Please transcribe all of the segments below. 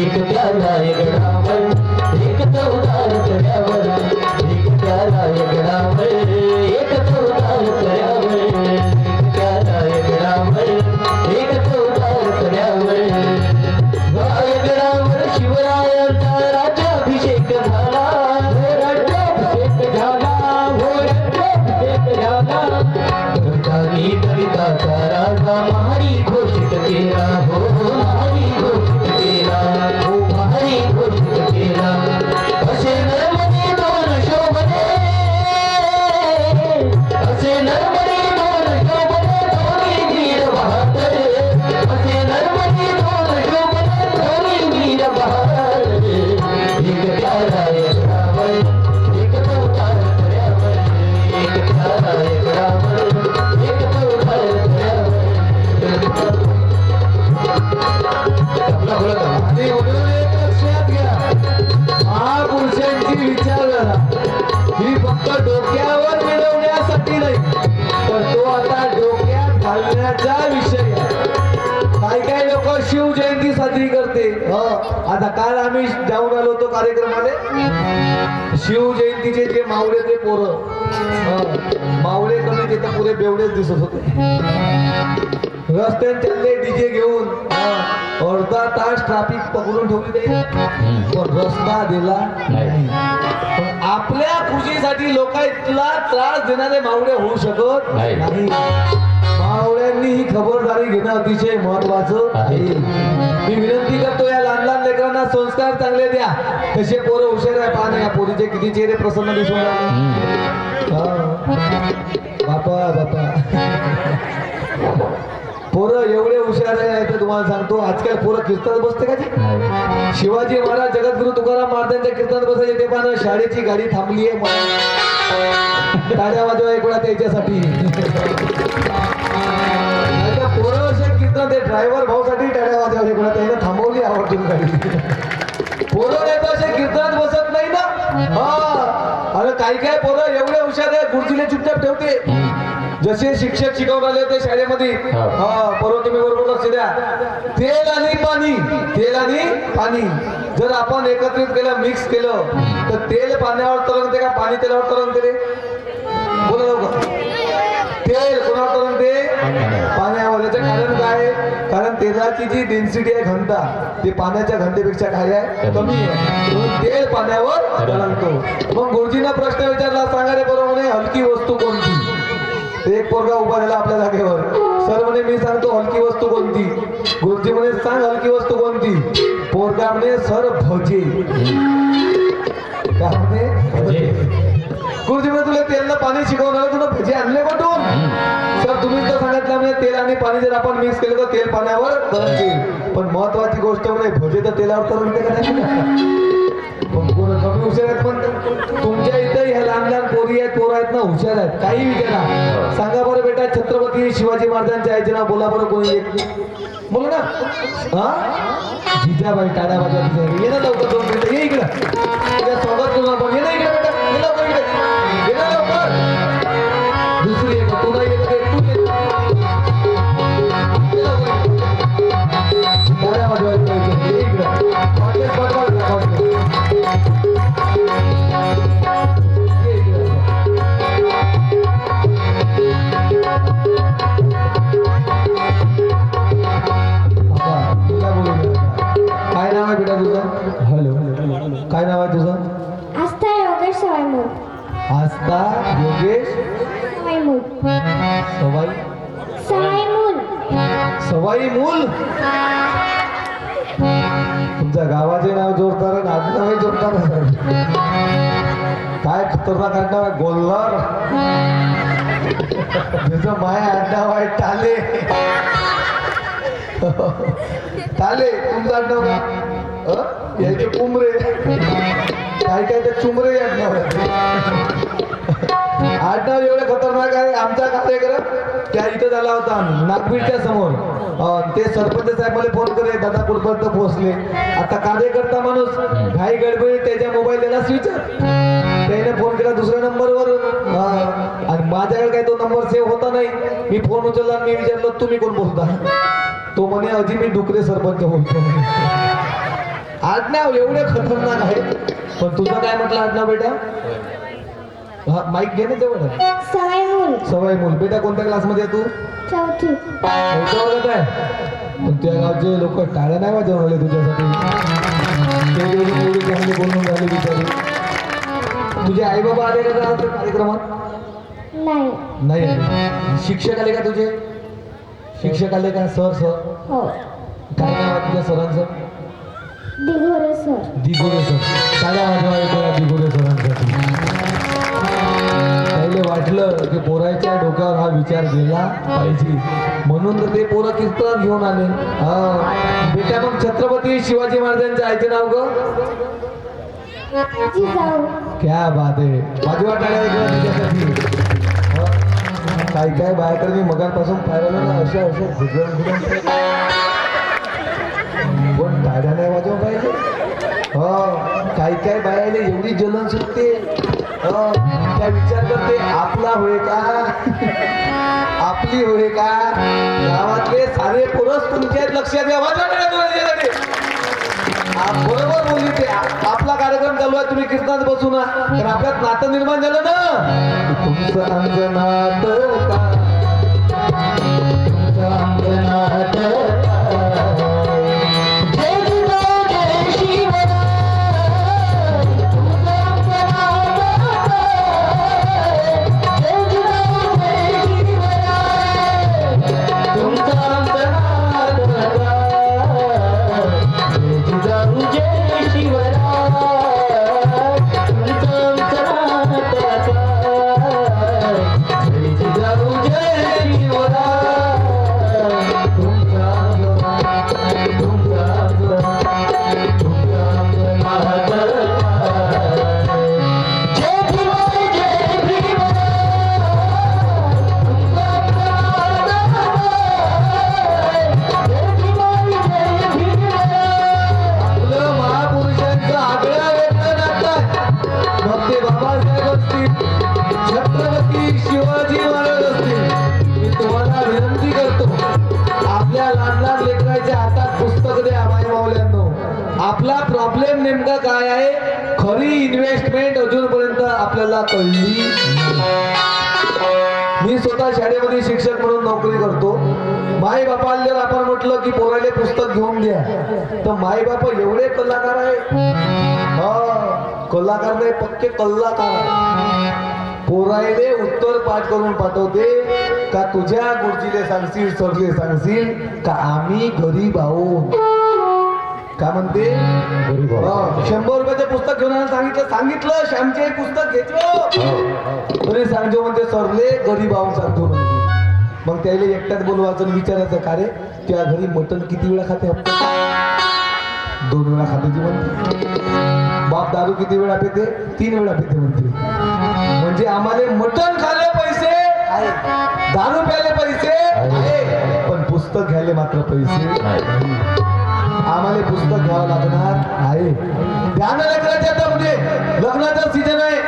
एक विचारधारा ही फक्त डोक्यावर मिळवण्यासाठी नाही तर तो आता डोक्यात घालण्याचा विषय काही काही लोक शिव जयंती साजरी करते. हो. आता काल आम्ही जाऊन आलो होतो कार्यक्रमाले. शिव जयंतीचे जे मावळे ते पोरं मावळे कमी तिथं पुरे बेवडेच दिसत होते. रस्त्याने चालले डीजे घेऊन अर्धा तास ट्रॅफिक पकडून ठेवली पण रस्ता दिला नाही. पण आपल्या खुशीसाठी लोक इथला त्रास देणारे मावळे होऊ शकत नाही. मावळ्यांनी ही खबरदारी घेणं अतिशय महत्वाचं आहे. मी विनंती करतो या लहान लहान लेकरांना संस्कार चांगले द्या. तसे पोरं हुशार आहे पहा ना या पोरीचे किती चेहरे प्रसन्न दिसून एवढे हुशार आहे तर तुम्हाला सांगतो आजकाल पोरं कीर्तन बसते का जी शिवाजी महाराज जगद्गुरु तुकाराम महाराजांच्या कीर्तनात बसायचे ते पाहणं शाळेची गाडी थांबली आहे ताज्या वाजवा एक त्याच्यासाठी. पोरं असे कीर्तन ते ड्रायव्हर भाऊसाठी टाळ्या वाजवा एक त्याने थांबवली आवर्जून गाडी. पोरं नाही तर असे कीर्तनात बसत नाही ना. हा. अरे काही काय पोरं एवढे हुशार आहे गुरुजीने चुपचाप ठेवते. जसे शिक्षक शिकवून आले होते शाळेमध्ये. हा. बरोबर तुम्ही बरोबर लक्ष द्या. तेल आणि पाणी. तेल आणि पाणी. जर आपण एकत्रित केलं मिक्स केलं तर तेल पाण्यावर तरंगते का पाणी तेलावर तरंगते रे? बोला लवकर. तेल कोणावर तरंगते? पाण्यावर. याचं कारण काय? कारण तेलाची जी डेन्सिटी आहे घनता ते पाण्याच्या घनतेपेक्षा काय आहे. कमी आहे. तेल पाण्यावर तरंगतो. मग गुरुजींना प्रश्न विचारला सांगा रे बरोबर हलकी वस्तू कोणती? एक पोरगा उभा झाला आपल्या जागेवर. सर म्हणे मी सांगतो हलकी वस्तू कोणती? गुरुजी म्हणे सांग हलकी वस्तू कोणती? पोरगा म्हणे सर भजे. काय म्हणे. गुरुजी म्हणे तुला तेलला पाणी शिकवणार तुला भजे आणले कुठून? सर तुम्हीच तर सांगितलं म्हणजे तेल आणि पाणी जर आपण मिक्स केलं तर तेल पाण्यावर तरंगते पण महत्वाची गोष्ट म्हणजे भजे तर तेलावर तरंगते का नाही हुशार आहेत पण तुमच्या इथं ह्या लहान लहान पोरी आहेत पोरं आहेत ना हुशार आहेत. काही विचारा. सांगा बरं बेटा छत्रपती शिवाजी महाराजांच्या आईचे नाव बोला बरं कोणी एक. बोला ना. हा? जिजाबाई टाळ्या वाजवा ये ना लवकर दोन मिनिटं. ये इकडं. सवाई? सवाईमूल? सवाई मूल तुमच्या गावाचे नाव जोडतात आणि आडनावही जोडतात काय खतरनाक आडनाव आहे गोल्हार त्याचं माय आडनाव आहे टाले. टाले तुमचं आडनाव काय अं? याचे कुंबरे. काय काय तर चुमरे आडनाव आहे आडनाव एवढं खतरनाक आहे आमचा कार्यक्रम त्या इथं झाला होता नागपूरच्या समोर. ते सरपंच साहेब मला फोन करे दादा कुठपर्यंत पोहोचले? आता कार्यकर्ता माणूस घाई गडबडी त्याच्या मोबाईल त्याला स्विच त्याने फोन केला दुसऱ्या नंबरवर. आणि माझ्याकडे काही तो नंबर सेव्ह होता नाही. मी फोन उचलला मी विचारलं तुम्ही कोण बोलता? तो म्हणे अजी मी डुकरे सरपंच बोलतो आडनाव एवढे खतरनाक आहे. पण तुझं काय म्हटलं आडनाव बेटा? हा माईक घे ना जवळ. सवय मूल बेटा कोणत्या क्लासमध्ये आहे तू? चौथी. चौथ्या वर्गात आहे? पण त्या गावचे लोक टाळ्या नाही वाजवून राहिले तुझ्यासाठी. ते एवढी एवढी चांगली बोलून राहिले बिचारी. तुझे आई बाबा आले का कार्यक्रमात? नाही. नाही. आले शिक्षक आले का तुझे? शिक्षक आले का सर सर? हो. काय नाव आहे तुझ्या सरांचं? दिघोरे सर. दिगोरे सर. वाजवा येतो दिगोरे पहिले वाटलं की पोराच्या डोक्यावर हा विचार गेला पाहिजे. म्हणून तर ते पोरं कीर्तन घेऊन आले. हा. बेटा मग छत्रपती शिवाजी महाराजांच्या आईचे नाव ग? क्या बात आहे. काय काय? बाया तर मी मगांपासून पाहिलं ना अशा अशा घुगरण घुगरण पण टाळ्या नाही वाजवा पाहिजे? हो. काही काय बायाले एवढी जलन सुटते हो, त्या विचार करते आपला होय का? आपली होय का? गावातले सारे पुरुष तुमच्या लक्षात घ्या बरोबर बोलली ते. आपला कार्यक्रम चालू आहे तुम्ही कीर्तनात बसू ना. तर आपल्यात नातं निर्माण झालं ना. तुमचं नातं काय आहे? खरी इन्व्हेस्टमेंट अजूनपर्यंत आपल्याला कळली मी स्वतः शाळेमध्ये शिक्षक म्हणून नोकरी करतो. माई बापाला जर आपण म्हटलं की पोराले पुस्तक घेऊन द्या तर माई बाप एवढे कलाकार आहे कलाकार नाही पक्के कलाकार आहे पोरायले उत्तर पाठ करून पाठवते का तुझ्या गुरुजीले सांगशील सरले सांगशील का आम्ही गरीब आहोत? का म्हणते? शंभर रुपयाचं पुस्तक घेऊन सांगितलं सांगितलं श्यामचे पुस्तक घेतलं. तरी सांगतो म्हणते सरले गरीब आहोत सांगतो मग त्याला एकट्यात बोलवायचं विचारायचं का रे त्या घरी मटण किती वेळा खाते हप्ता दोन वेळा खात्याची म्हणते. बाप दारू किती वेळा पिते? तीन वेळा पिते म्हणते. म्हणजे आम्हाला मटण खाले पैसे दारू प्याले पैसे पण पुस्तक घ्यायला मात्र पैसे. आम्हाला पुस्तक घ्यावं लागणार आहे ध्यान लग्नाचे आता म्हणजे लग्नाचा सीजन आहे.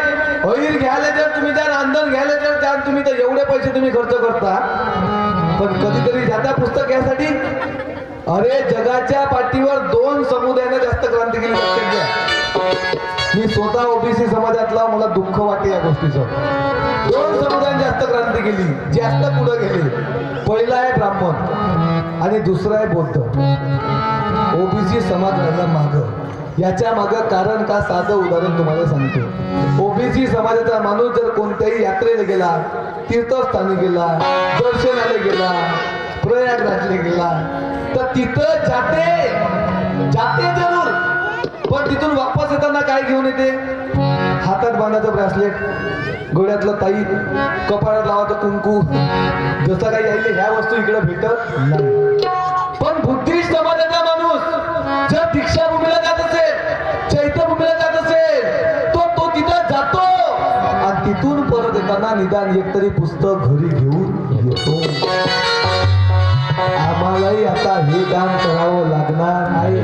होईल घ्यायला जर तुम्ही त्या अंधन घ्यायला जर त्या तुम्ही तर एवढे पैसे तुम्ही खर्च करता. पण कधीतरी जाता पुस्तक यासाठी अरे जगाच्या पाठीवर दोन समुदायाने जास्त क्रांती केली. लक्षात घ्या मी स्वतः ओबीसी समाजातला मला दुःख वाटते या गोष्टीचं. दोन समुदायाने जास्त क्रांती केली जास्त पुढे गेली. पहिला आहे ब्राह्मण आणि दुसरा आहे बौद्ध. ओबीसी समाज घडला माग याच्या माग कारण का साधं उदाहरण तुम्हाला सांगतो. ओबीसी समाजाचा माणूस जर कोणत्याही यात्रेला गेला तीर्थस्थानी गेला दर्शनाला गेला प्रयागराजला गेला तर तिथं जाते. जाते जरूर. पण तिथून वापस येताना काय घेऊन येते? हातात बांधायचं ब्रॅसलेट गोळ्यातलं ताई कपाळात लावायचं कुंकू. जसं काही यायले ह्या वस्तू इकडे भेटत नाही. पण बुद्धिस्ट समाज परत निदान एकतरी पुस्तक घरी घेऊन येतो. आम्हालाही आता हे काम करावं लागणार आहे.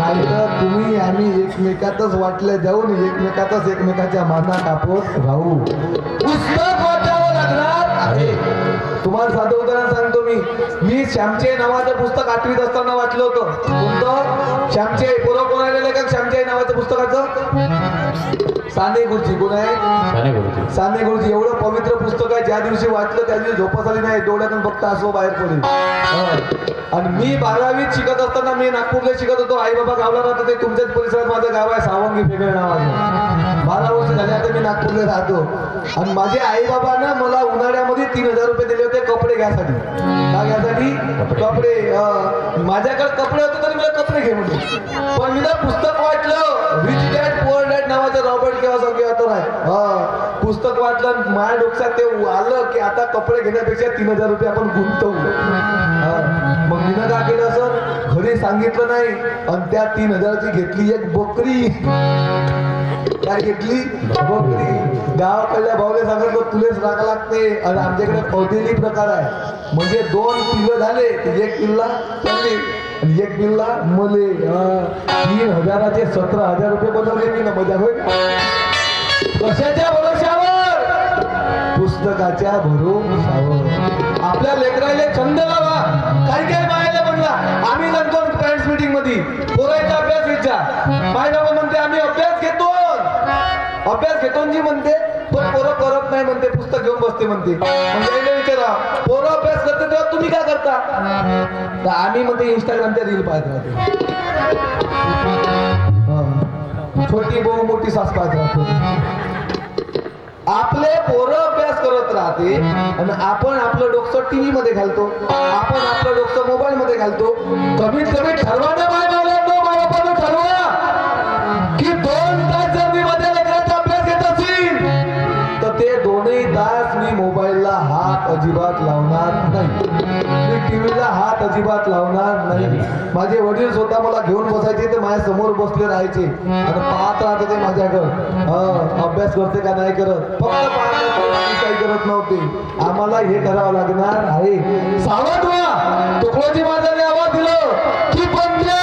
नाहीतर तुम्ही आम्ही एकमेकातच वाटले जाऊन एकमेकातच एकमेकाच्या माना कापत राहू. पुस्तक वाचावं लागणार लागणार आहे. तुम्हाला साधं उदाहरण सांगतो मी. मी श्यामचे नावाचं पुस्तक आठवीत असताना वाचलं होतं. कोणतं? श्यामचे पूर्व कोणाला लेखक? श्यामचे नावाचं पुस्तकाचं? साने गुरुजी कोण आहे? साने गुरुजी साने गुरुजी एवढं पवित्र पुस्तक आहे ज्या दिवशी वाचलं त्या दिवशी झोपच आली नाही. डोळ्यातून फक्त असो बाहेर पडेल हा. आणि मी बारावीत शिकत असताना मी नागपूरला शिकत होतो. आई बाबा गावला राहतो ते तुमच्याच परिसरात माझं गाव आहे सावंगी फेगळे नावाचं बारा वर्ष झाले आता मी नागपूरला राहतो. आणि माझे आई बाबा ना मला उन्हाळ्यामध्ये तीन हजार रुपये कपडे घ्यासाठी. का घ्यासाठी? कपडे. माझ्याकडे कपडे होते तरी मला कपडे घे म्हणजे पण मी ना पुस्तक वाचलं. रिच डॅड पुअर डॅड नावाचं रॉबर्ट किंवा सगळे होतं नाही हा. पुस्तक वाचलं माझ्या डोक्यात ते आलं की आता कपडे घेण्यापेक्षा तीन हजार रुपये आपण गुंतवू. कोणी सांगितलं नाही. आणि त्या तीन हजाराची घेतली एक बकरी. काय घेतली बकरी. गावाकडल्या भाऊने सांगितलं तुलेच राग लागते. आणि आमच्याकडे कौदेली प्रकार आहे. म्हणजे दोन पिल्लं झाले एक पिल्ला चालली आणि एक पिल्ला मले. तीन हजाराचे सतरा हजार रुपये बनवले मी ना मजा होईल. कशाच्या भरोशावर पुस्तकाच्या भरोशावर आपल्या लेकराले छंद लावा. माय बाबा म्हणते आम्ही अभ्यास घेतो. अभ्यास घेतो जी म्हणते पण पोरं करत नाही म्हणते पुस्तक घेऊन बसते म्हणते. म्हणजे विचारा पोरं अभ्यास करते तेव्हा तुम्ही काय करता? तर आम्ही म्हणते इंस्टाग्रामच्या रील पाहत राहतो. छोटी बहु मोठी सास पाहत राहतो. आपले पोरं अभ्यास करत राहते आणि आपण आपलं डोकं टीव्ही मध्ये घालतो. आपण आपलं डोकं मोबाईल मध्ये घालतो. कमीत कमी ठरवा ना अजिबात लावणार नाही. मी टीव्हीला हात अजिबात लावणार नाही. माझे वडील स्वतः मला घेऊन बसायचे ते माझ्यासमोर बसले राहायचे. आणि पाहत राहत ते माझ्याकडं. अभ्यास करते का नाही करत? फक्त पाहत काही करत नव्हते. आम्हाला हे करावं लागणार आहे. सावध व्हा तुकडोजी महाराजांनी आवाज दिलं. की बंदे